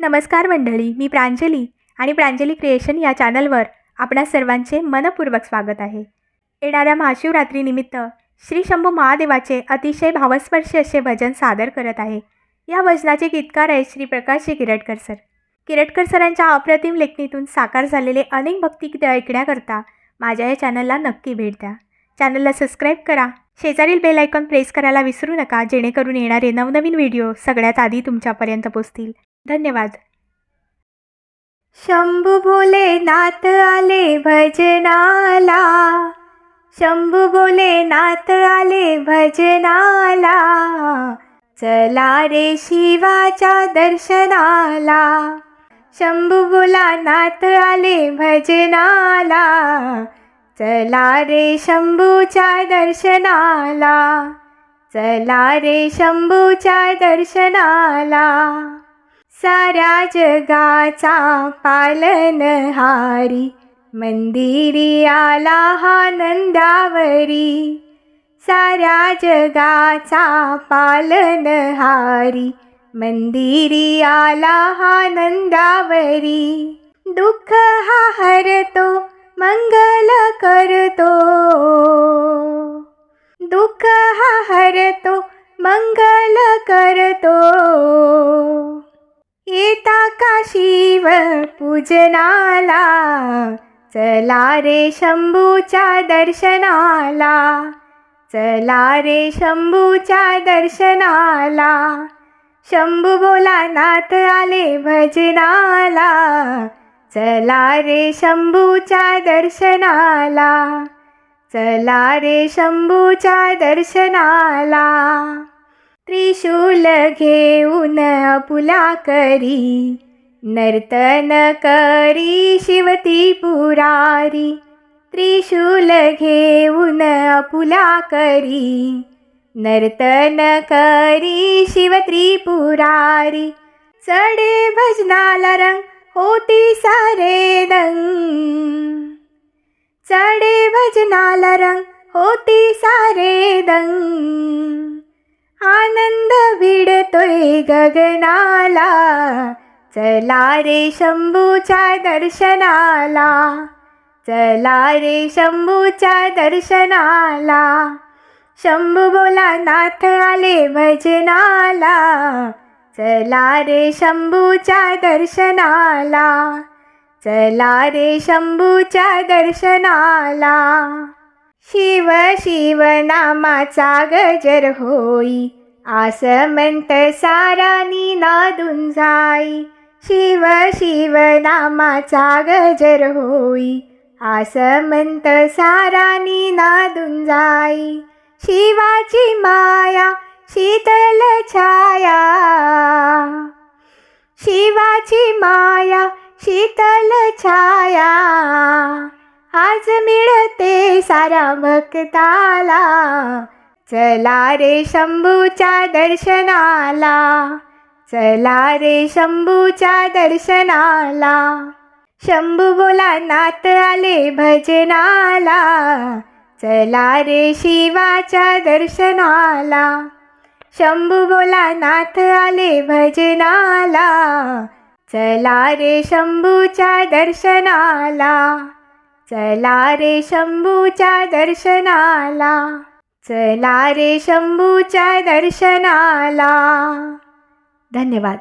नमस्कार मंडळी मी प्रांजली आणि प्रांजली क्रिएशन या चॅनलवर आपणा सर्वांचे मनपूर्वक स्वागत आहे. येणाऱ्या महाशिवरात्रीनिमित्त श्री शंभू महादेवाचे अतिशय भावस्पर्शी असे भजन सादर करत आहे. या भजनाचे गीतकार आहेत श्री प्रकाशजी किरटकर सर. किरटकर सरांच्या अप्रतिम लेखणीतून साकार झालेले अनेक भक्तिगीत ऐकण्याकरता माझ्या या चॅनलला नक्की भेट द्या. चॅनलला सबस्क्राईब करा. शेजारील बेल आयकॉन प्रेस करायला विसरू नका जेणेकरून येणारे नवनवीन व्हिडिओ सगळ्यात आधी तुमच्यापर्यंत पोचतील. धन्यवाद. शंभू भोलेनाथ आले भजनाला. शंभू भोलेनाथ आले भजनाला. चला रे शिवाच्या दर्शनाला. शंभू भोलानाथ आले भजनाला. चला रे शंभूच्या दर्शनाला. चला रे शंभूच्या दर्शनाला. सारा जगाचा पालनहारी मंदिरी आला हा नंदावरी. साऱ्या जगाचा पालनहारी मंदिरी आला हा नंदावरी. दुःख हा हरतो मंगल करतो. दुःख हा हरतो मंगल करतो. येता का शिव पूजनाला? चला रे शंभूच्या दर्शनाला. चला रे शंभूच्या दर्शनाला. शंभू भोलानाथ आले भजनाला. चला रे शंभूच्या दर्शनाला. चला रे शंभूच्या दर्शनाला. त्रिशूल घेऊन अपुला करी नर्तन करी शिवती पुरारी त्रिशूल घेऊन अपुला करी नर्तन करी शिव त्रिपुरारी चढे भजनाला रंग होती सारे दंग चढे भजनाला रंग होती सारे दंग आनंद भिडतोय गगनाला. चला रे शंभूच्या दर्शनाला. चला रे शंभूच्या दर्शनाला. शंभू बोला नाथ आले भजनाला. चला रे शंभूच्या दर्शनाला. चला रे शंभूच्या दर्शनाला. शिव शिव नामाचा गजर होई. आस म्हणत सारानी नादून जाई. शिव शिव नामाचा गजर होई. आस म्हणत सारानी नादून जाई. शिवाची माया शीतल छाया. शिवाची माया शीतल छाया. आज मिळते सारा भक्ताला. चला रे शंभूच्या दर्शनाला. चला रे शंभूच्या दर्शनाला. शंभू बोला नात आले भजनाला. चला रे शिवाच्या दर्शनाला. शंभू भोलानाथ आले भजनाला. चला रे शंभूच्या दर्शनाला. चला रे शंभूच्या दर्शनाला. चला रे शंभूच्या दर्शनाला. धन्यवाद.